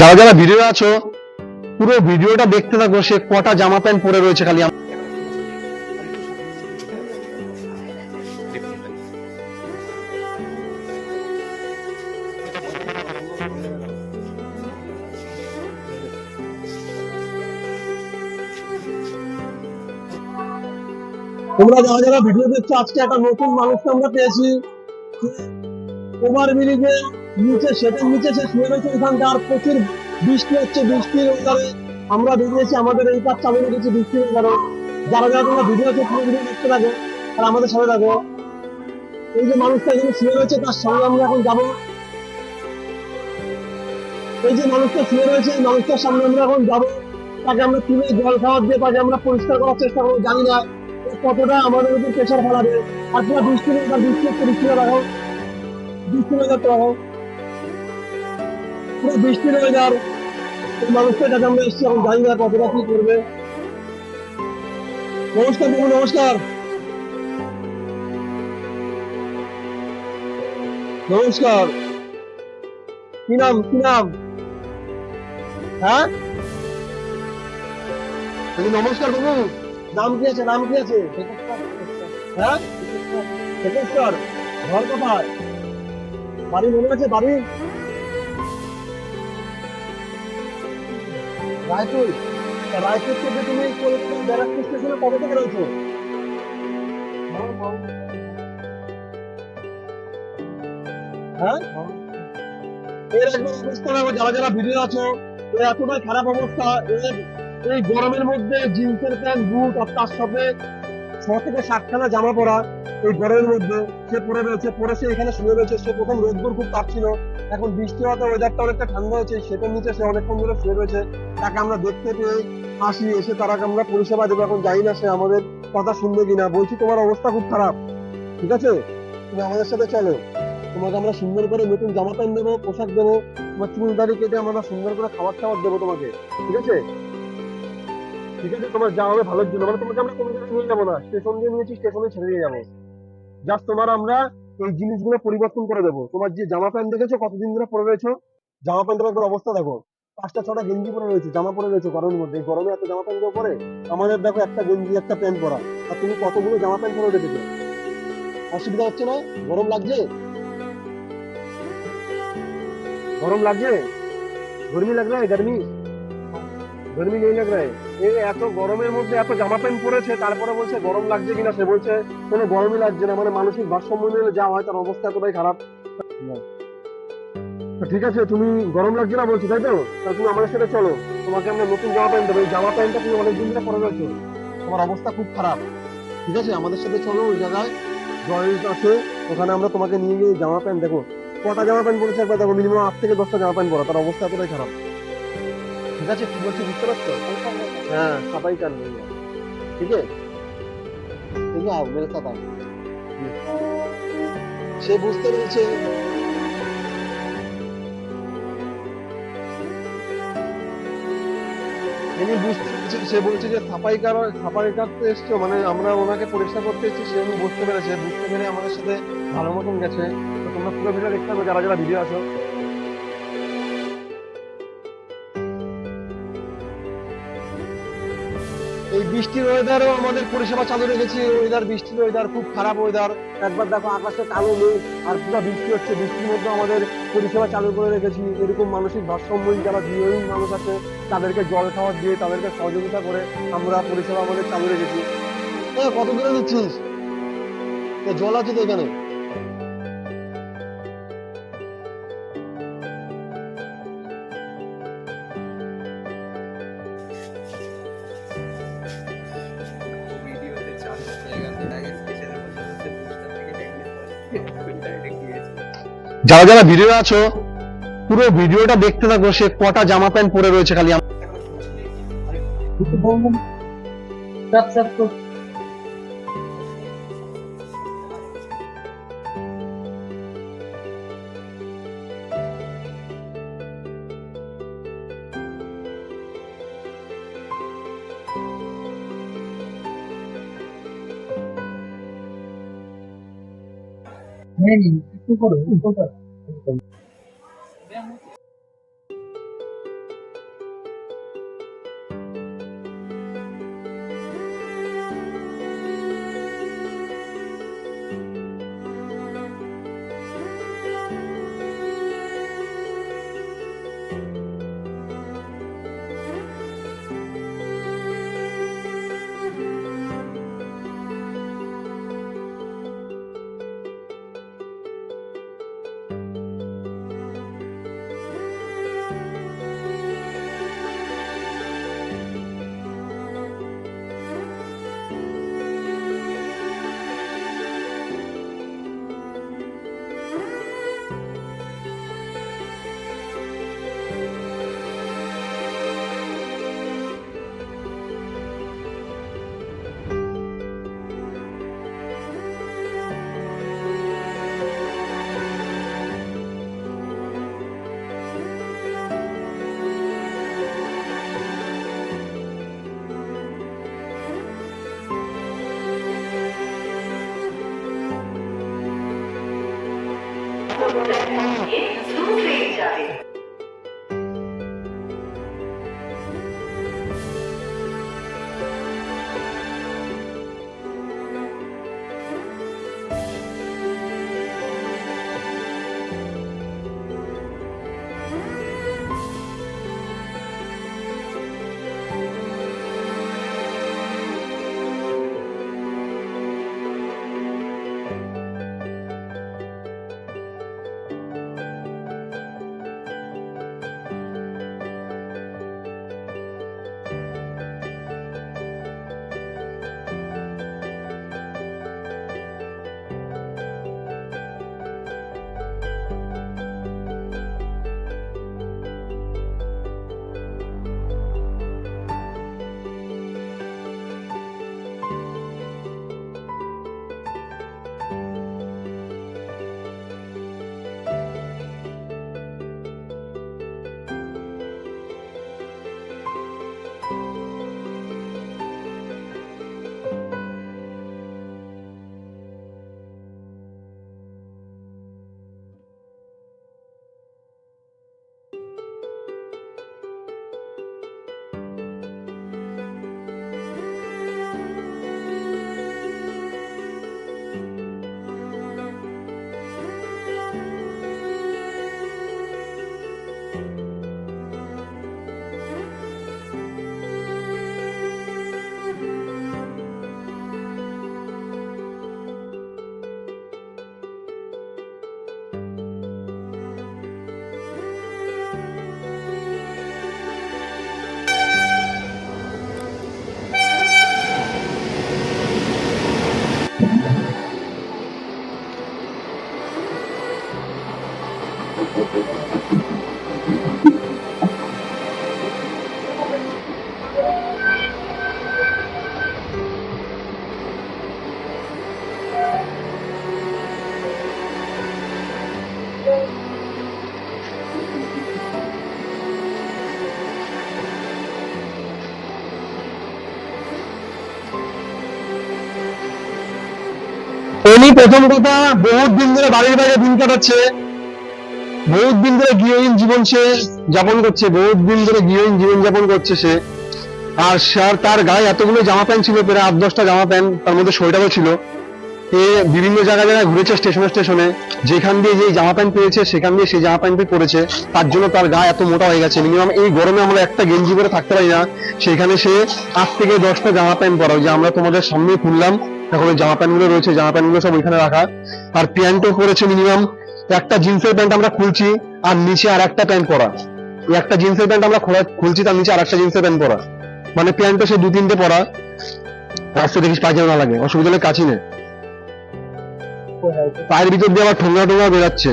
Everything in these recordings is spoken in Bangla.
যারা যারা ভিডিও আছো, পুরো ভিডিওটা দেখতে থাকো, সে কটা জামা প্যান্ট পরে রয়েছে খালি তোমরা যারা যারা ভিডিও দেখছ, আজকে একটা নতুন মানুষকে আমরা পেয়েছি। ওভার ব্রিজে নিচে সেটার নিচে সে শুয়ে রয়েছে ওখানটা আর প্রচুর বৃষ্টি হচ্ছে, বৃষ্টির ওয়েদারে। আমরা বেরিয়েছি, আমাদের এই কাজ চালু রেখেছি বৃষ্টির ওয়েদারে। যারা যারা তোমরা ভিডিও আছে পুরো ভিডিও দেখতে থাকো আর আমাদের সাথে থাকো। এই যে মানুষটা এখানে শুয়ে রয়েছে, তার সঙ্গে আমরা এখন যাব। এই যে মানুষটা শুয়ে রয়েছে, এই মানুষটার সামনে আমরা এখন যাব। তাকে আমরা তুলে জল খাওয়ার দিয়ে তাকে আমরা পরিষ্কার করার চেষ্টা করব, জানি না কতটা আমাদের উপর প্রেশার ফেলাবে। আর পুরো বৃষ্টি বৃষ্টি হচ্ছে, বৃষ্টি রাখো বৃষ্টি রাখো পুরো বৃষ্টির ওয়েদার এই মানুষটার কাছে আমরা এসেছি, এখন জানি না কতটা কি করবে। নমস্কার বাবু নমস্কার। নমস্কার। কি নাম কি নাম? হ্যাঁ? নমস্কার বাবু নাম কি আছে, নাম কি আছে? হ্যাঁ? ঘর কোথায়? বাড়ি মনে আছে, বাড়ি? থেকে? তুমি স্টেশনে কবে থেকে রয়েছো? হ্যাঁ? এর যারা যারা এতটাই খারাপ অবস্থা এর এই গরমের মধ্যে জিন্সের প্যান্ট, বুট আর তার সাথে ছ থেকে সাতখানা জামা পরা এই গরমের মধ্যে, সে পড়ে রয়েছে পরে সে এখানে শুয়ে রয়েছে, সে প্রথম রোদ্দুর খুব তাপ ছিল, এখন বৃষ্টি হওয়াতে ওয়েদারটা অনেকটা ঠান্ডা হয়েছে, সেটার নিচে সে অনেকক্ষণ ধরে শুয়ে রয়েছে, তাকে আমরা দেখতে পেয়ে আসি এসে তারাকে আমরা পরিষেবা দেবো, এখন জানি না সে আমাদের কথা শুনবে কিনা, বলছি তোমার অবস্থা খুব খারাপ, ঠিক আছে? তুমি আমাদের সাথে চলো, তোমাকে আমরা সুন্দর করে নতুন জামা প্যান্ট দেবো, পোশাক দেবো, তোমার চুল দাড়ি কেটে আমরা সুন্দর করে খাবার টাবার দেবো তোমাকে, ঠিক আছে? ঠিক আছে, তোমার যা হবে ভালোর জন্য মানে তোমাকে আমরা কোনো জায়গায় নিয়ে যাব না স্টেশন দিয়ে নিয়েছি স্টেশনে ছেড়ে দিয়ে যাব। জাস্ট তোমার আমরা এই জিনিসগুলো পরিবর্তন করে দেবো তোমার যে জামা প্যান্ট দেখেছো কতদিন ধরে পরে রয়েছো জামা প্যান্টের একবার অবস্থা দেখো পাঁচটা ছটা গেঞ্জি পরে রয়েছে জামা পরে রয়েছে গরমের মধ্যে এই গরমে এত জামা প্যান্ট কেউ পরে আমাদের দেখো একটা গেঞ্জি একটা প্যান্ট পরা আর তুমি কতগুলো জামা প্যান্ট পরে রেখেছো অসুবিধা হচ্ছে না গরম লাগছে गरम लग जाए गर्मी लग रहा है गर्मी गर्मी नहीं लग रहा है এ এত গরমের মধ্যে এত জামা প্যান্ট পরেছে, তারপরে বলছে গরম লাগছে কিনা? সে বলছে, কোনো গরমই লাগছে না মানে মানসিক ভারসাম্য নিয়ে যা হয় তার অবস্থা এতটাই খারাপ। ঠিক আছে, তুমি গরম লাগছে না বলছো, তাই তো? তুমি আমাদের সাথে চলো, তোমাকে আমরা নতুন জামা প্যান্ট দেবো। জামা প্যান্টটা তুমি অনেকদিন ধরে পরে রয়েছো। তোমার অবস্থা খুব খারাপ। ঠিক আছে, আমাদের সাথে চলো ওই জায়গায়, জয়েন্ট আছে, ওখানে আমরা তোমাকে নিয়ে গিয়ে জামা প্যান্ট দেখো কটা জামা প্যান্ট পরেছে একবার দেখো, মিনিমাম আট থেকে দশটা জামা প্যান্ট পরা, তার অবস্থা এতটাই খারাপ। ঠিক আছে, কি বলছি বুঝতে পারছ? হ্যাঁ সবাই কান ঠিক আছে? ঠিক আছে মেরে সে বুঝতে পেরেছে। উনি বুঝতে সে বলছে যে সাফাই কার, সাফাই কাটতে এসছো মানে আমরা ওনাকে পরিষ্কার করতে এসেছি, সে বুঝতে পেরেছে। বুঝতে পেরে আমাদের সাথে ভালো মতন গেছে। তো তোমরা পুরো ভিডিও দেখতে হবে যারা যারা ভিডিও আছো। বৃষ্টির ওয়েদারও আমাদের পরিষেবা চালু রেখেছি। ওয়েদার বৃষ্টির ওয়েদার খুব খারাপ ওয়েদার একবার দেখো আকাশে কালো মেঘ আর পুরো বৃষ্টি হচ্ছে, বৃষ্টির মধ্যে আমাদের পরিষেবা চালু করে রেখেছি। এরকম মানসিক ভারসাম্যহীন যারা গৃহহীন মানুষ আছে, তাদেরকে জল খাওয়ার দিয়ে তাদেরকে সহযোগিতা করে আমরা পরিষেবা আমাদের চালু রেখেছি। কত দূরে দিচ্ছিস জল আছে তো এখানে। যারা যারা ভিডিও আছো পুরো ভিডিওটা দেখতে থাকো সে কটা জামা প্যান্ট পরে রয়েছে খালি আম- không có đúng mình không thật উনি প্রথম কথা, বহুত দিন ধরে বাড়ির বাইরে দিন কাটাচ্ছে। বহুত দিন ধরে গৃহহীন জীবন সে যাপন করছে, বহুত দিন ধরে গৃহহীন জীবন যাপন করছে সে। আর স্যার তার গায়ে এতগুলো জামা প্যান্ট ছিল, প্রায় আট, দশটা জামা প্যান্ট, তার মধ্যে সোয়েটারও ছিল। এ বিভিন্ন জায়গায় জায়গায় ঘুরেছে, স্টেশনে স্টেশনে। যেখান দিয়ে যে জামা প্যান্ট পেয়েছে, সেখান দিয়ে সেই জামা প্যান্টই পরেছে। তার জন্য তার গা এত মোটা হয়ে গেছে। মিনিমাম এই গরমে আমরা একটা গেঞ্জি পরে থাকতে পারি না। সেখানে সে আট থেকে দশটা জামা প্যান্ট পরা। ওই যে আমরা তোমাদের সামনে খুললাম। এখন ওই জামা প্যান্টগুলো রয়েছে, জামা প্যান্টগুলো সব ওইখানে রাখা। আর প্যান্টও পরেছে মিনিমাম একটা জিন্সের প্যান্ট আমরা খুলছি, আর নিচে আর একটা প্যান্ট পরা। একটা জিন্সের প্যান্ট আমরা খোলা, খুলছি, তার নিচে আর একটা জিন্সের প্যান্ট পরা। মানে প্যান্টও সে দু তিনটে পরা। রাস্তা দেখিস, পায়জামা না লাগে, অসুবিধা হলে কাছি নে। পায়ের ভিতর দিয়ে আবার ঠোঙ্গা টোঙ্গা বেরাচ্ছে।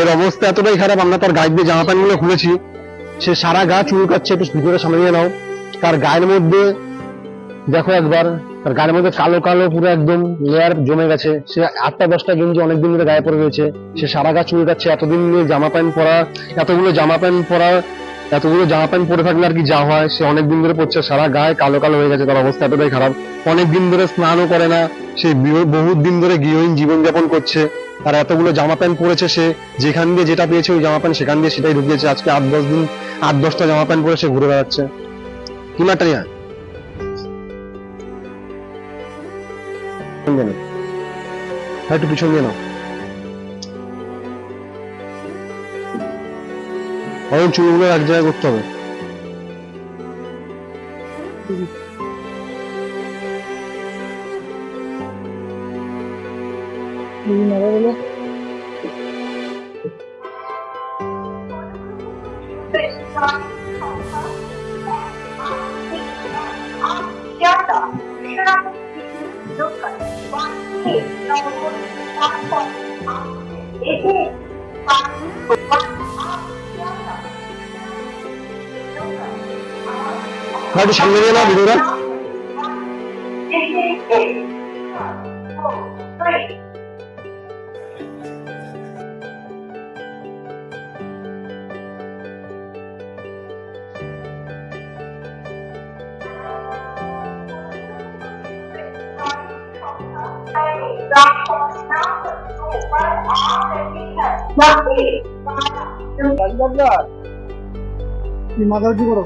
এর অবস্থা এতটাই খারাপ, আমরা তার গায়ে দিয়ে জামা প্যান্টগুলো খুলেছি। সে সারা গা চুলকাচ্ছে একটু ভিতরে সামনে নিয়ে নাও। তার গায়ের মধ্যে, দেখো একবার, তার গায়ের মধ্যে কালো কালো পুরো একদম লেয়ার জমে গেছে। সে আটটা দশটা গেঞ্জি অনেকদিন ধরে গায়ে পড়ে রয়েছে। সে সারা গা চুলকাচ্ছে এতদিন নিয়ে জামা প্যান্ট পরা, এতগুলো জামা প্যান্ট পরা, এতগুলো জামা প্যান্ট পরে থাকলে আর কি যা হয়, সে অনেকদিন ধরে পড়ছে সারা গায়ে কালো কালো হয়ে গেছে, তার অবস্থা এতটাই খারাপ। অনেকদিন ধরে স্নানও করে না সে বিহ- বহুত দিন ধরে গৃহহীন জীবনযাপন করছে। আর এতগুলো জামা প্যান্ট পরেছে সে যেখান দিয়ে যেটা পেয়েছে ওই জামা প্যান্ট সেখান দিয়ে সেটাই ঢুকিয়েছে আজকে আট দশ দিন আট দশটা জামা প্যান্ট পরে সে ঘুরে বেড়াচ্ছে। কি দিয়ে নাও। হ্যাঁ, একটু পিছন দিয়ে নাও। এখন চুলগুলো এক জায়গায় করতে হবে। হ্যাঁ, একটু সামনে দিয়ে নাও ভিডিওটা মাথা উঁচু করো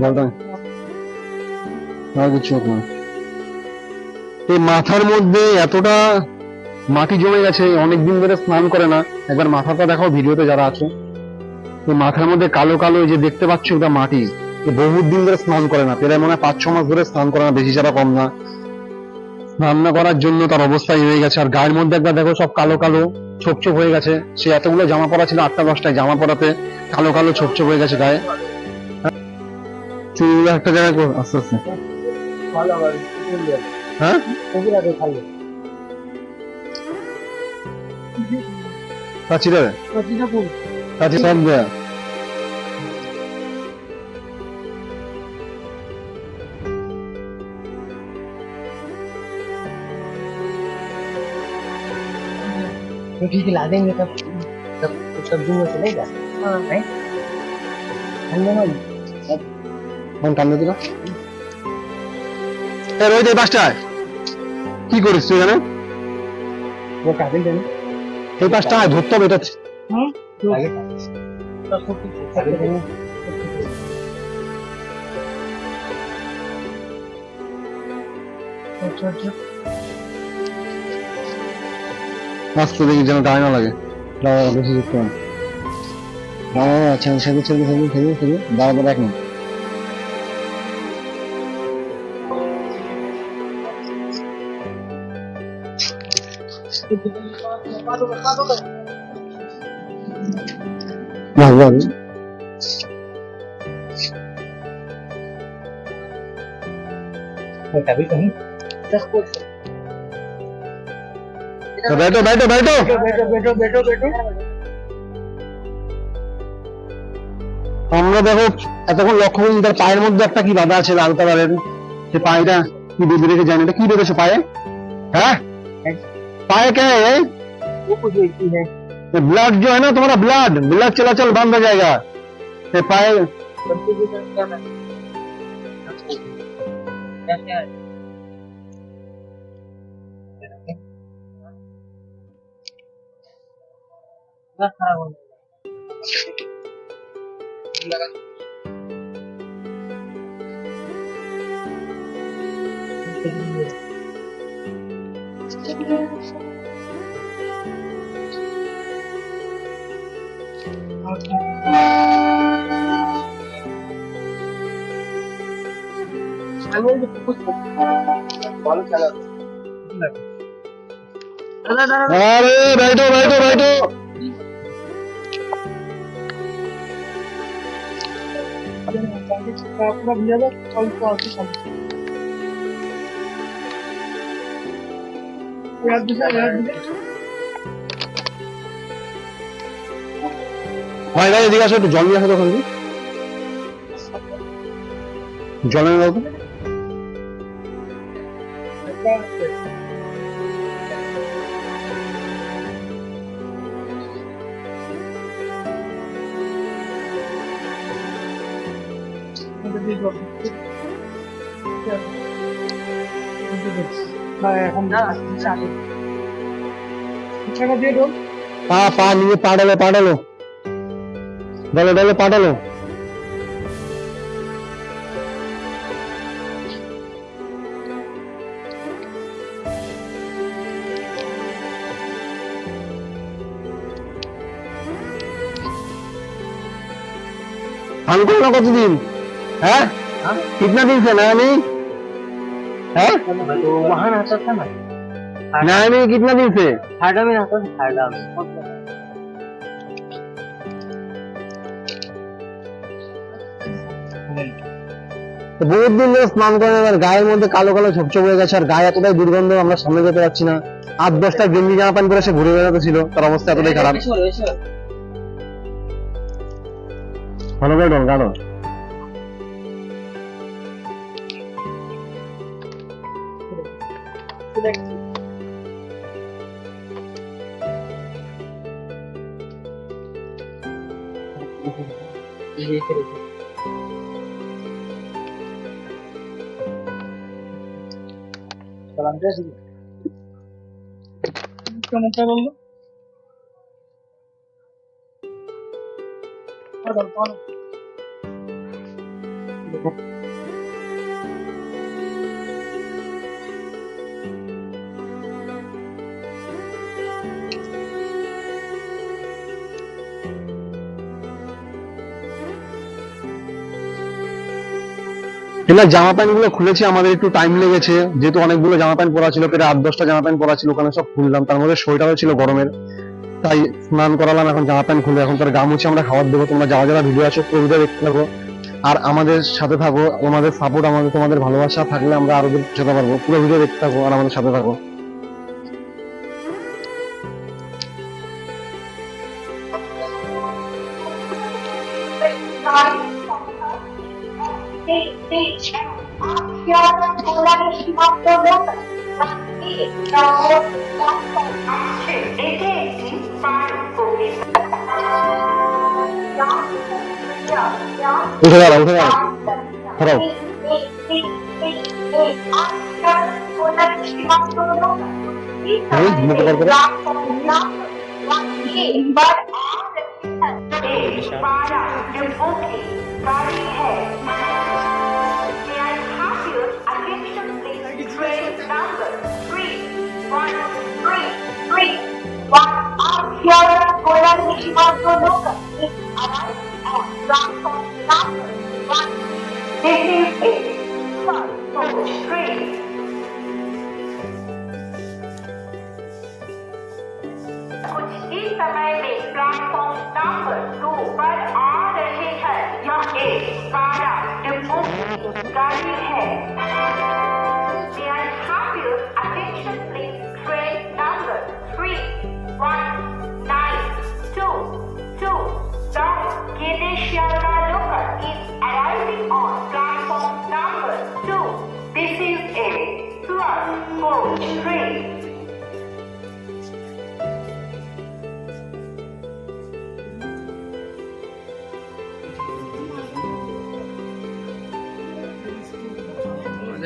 বলটা আর কিছু না। এই মাথার মধ্যে এতটা মাটি জমে গেছে, অনেকদিন ধরে স্নান করে না। একবার মাথাটা দেখাও ভিডিওতে যারা আছে। এই মাথার মধ্যে কালো কালো যে দেখতে পাচ্ছ ওটা মাটি বহুত দিন ধরে স্নান করে না। প্রায় মনে হয় পাঁচ ছ মাস ধরে স্নান করে না, বেশি ছাড়া কম না। স্নান না করার জন্য তার অবস্থা হয়ে গেছে। আর গায়ের মধ্যে একবার দেখো সব কালো কালো ছোপ ছোপ হয়ে গেছে। সে এতগুলো জামা পরা ছিল আটটা দশটায় জামা পরাতে, কালো কালো ছোপ ছোপ হয়ে গেছে গায়ে। চুলগুলো একটা জায়গায় কর আস্তে আস্তে ভালো আবার হ্যাঁ কবির আগে খালি কাছি রে কচিটা কোন কাছি সব দেয়া तो ठीक ला देंगे तब तब सब दूर में चलेगा हाँ नहीं ठंडे में ফোন টানবে দিল এ রোহিত এই বাসটায়। কি করিস তুই জানো ও কাজে জানি এই বাসটায় ধরতে হবে এটা দেখি যেন গায়ে লাগে। বেশি যুক্ত না। আচ্ছা এক মিনিট। বাহ, বাহ, বাহ। वो काबिल नहीं सब कुछ তো बैठो बैठो बैठो बैठो बैठो बैठो बैठो আমরা দেখো এতক্ষণ লক্ষ্য করি তার পায়ের মধ্যে একটা কি বাধা আছে লাল কালারের সে পায়েটা কি বেঁধে রেখে জানি এটা কি বেঁধেছে পায়ে হ্যাঁ पाए क्या है वो कुछ देखती है। तो ब्लड जो है ना तुम्हारा ब्लड ब्लड चला चल बंद हो जाएगा। पाए खराब Thank you. আরে রাইটো রাইটো রাইটো पूरा भैया लोग कल को आके समझ याद दिखा याद दिखा ভাই ভাই এদিকে আসো একটু জল নিয়ে আসো তখন জল এনে দাও তো। এখন না চালু ইচ্ছাটা দিয়ে দাও। পা পা নিয়ে পাঠালো পাঠালো ডলে ডলে পাঠালো हम को ना কতদিন হ্যাঁ कितना दिन से नया नहीं है तो वहां आता था ना नया नहीं कितना दिन से थार्डा में आता था थार्डा বহুত দিন ধরে স্নান করে আর গায়ের মধ্যে কালো কালো ঝকঝক হয়ে গেছে আর গায়ে এতটাই দুর্গন্ধ আমরা সামনে যেতে পারছি না। আট দশটা গেঞ্জি জামা প্যান্ট করে সে ঘুরে বেড়াতে ছিল তার অবস্থা এতটাই খারাপ। ভালো করে গানো alacağız. Muhtemelen oldu. Pardon, pardon. Thank you. এগুলো জামা প্যান্টগুলো খুলেছি, আমাদের একটু টাইম লেগেছে। যেহেতু অনেকগুলো জামা প্যান্ট পরা ছিল, প্রায় আট, দশটা জামা প্যান্ট পরা ছিল, ওখানে সব খুললাম। তার মধ্যে সোয়েটারও ছিল গরমের, তাই স্নান করালাম, এখন জামা প্যান্ট খুলে এখন তার গা মুছে আমরা খাবার দেবো। তোমরা যারা যারা ভিডিও আছো পুরো ভিডিও দেখতে থাকো। আর আমাদের সাথে থাকো, তোমাদের সাপোর্ট আমাদের, তোমাদের ভালোবাসা থাকলে আমরা আরও যেতে পারব। পুরো ভিডিও দেখতে থাকো আর আমাদের সাথে থাকো। উঠে দাঁড়াও উঠে দাঁড়াও দাঁড়াও এই, ঘুমোতে পারবে না? This is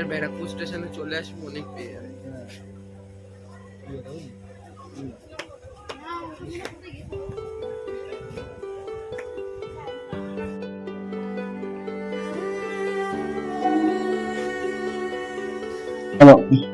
আমাদের ব্যারাকপুর স্টেশনে চলে আসব অনেক পেয়ে যাবে চলো